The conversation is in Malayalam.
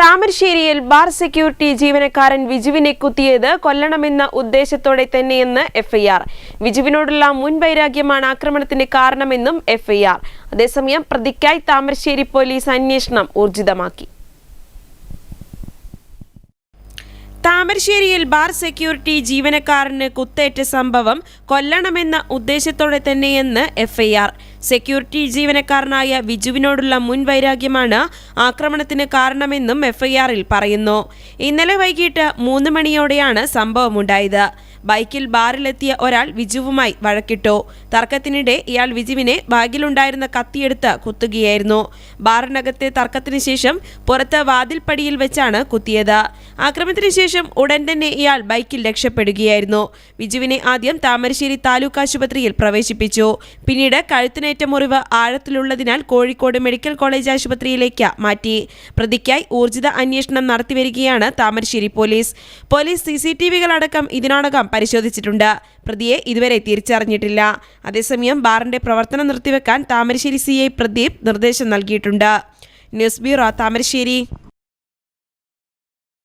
താമരശ്ശേരിയിൽ ബാർ സെക്യൂരിറ്റി ജീവനക്കാരൻ വിജുവിനെ കുത്തിയത് കൊല്ലണമെന്ന ഉദ്ദേശത്തോടെ തന്നെയെന്ന് എഫ്ഐആർ. വിജുവിനോടുള്ള മുൻവൈരാഗ്യമാണ് ആക്രമണത്തിന് കാരണമെന്നും എഫ്ഐആർ. അതേസമയം പ്രതിക്കായി താമരശ്ശേരി പോലീസ് അന്വേഷണം ഊർജിതമാക്കി. താമരശ്ശേരിയിൽ ബാർ സെക്യൂരിറ്റി ജീവനക്കാരന് കുത്തേറ്റ സംഭവം കൊല്ലണമെന്ന ഉദ്ദേശത്തോടെ തന്നെയെന്ന് എഫ്ഐആർ. സെക്യൂരിറ്റി ജീവനക്കാരനായ വിജുവിനോടുള്ള മുൻവൈരാഗ്യമാണ് ആക്രമണത്തിന് കാരണമെന്നും എഫ്ഐആറിൽ പറയുന്നു. ഇന്നലെ വൈകിട്ട് മൂന്ന് മണിയോടെയാണ് സംഭവമുണ്ടായത്. ബൈക്കിൽ ബാറിലെത്തിയ ഒരാൾ വിജുവുമായി വഴക്കിട്ടു. തർക്കത്തിനിടെ ഇയാൾ വിജുവിനെ ബാഗിലുണ്ടായിരുന്ന കത്തിയെടുത്ത് കുത്തുകയായിരുന്നു. ബാറിനകത്തെ തർക്കത്തിന് ശേഷം പുറത്ത് വാതിൽപ്പടിയിൽ വെച്ചാണ് കുത്തിയത്. ആക്രമണത്തിന് ശേഷം ഉടൻ തന്നെ ഇയാൾ ബൈക്കിൽ രക്ഷപ്പെടുകയായിരുന്നു. വിജുവിനെ ആദ്യം താമരശ്ശേരി താലൂക്ക് ആശുപത്രിയിൽ പ്രവേശിപ്പിച്ചു. പിന്നീട് കഴുത്തിനേറ്റ മുറിവ് ആഴത്തിലുള്ളതിനാൽ കോഴിക്കോട് മെഡിക്കൽ കോളേജ് ആശുപത്രിയിലേക്ക് മാറ്റി. പ്രതിക്കായി ഊർജിത അന്വേഷണം നടത്തിവരികയാണ് Thamarassery police. Police C C T വികളടക്കം ഇതിനോടകം പരിശോധിച്ചിട്ടുണ്ട്. പ്രതിയെ ഇതുവരെ തിരിച്ചറിഞ്ഞിട്ടില്ല. അതേസമയം ബാറിന്റെ പ്രവർത്തനം നിർത്തിവെക്കാൻ താമരശ്ശേരി സി ഐ പ്രദീപ് നിർദ്ദേശം നൽകിയിട്ടുണ്ട്. News bureau Thamarassery.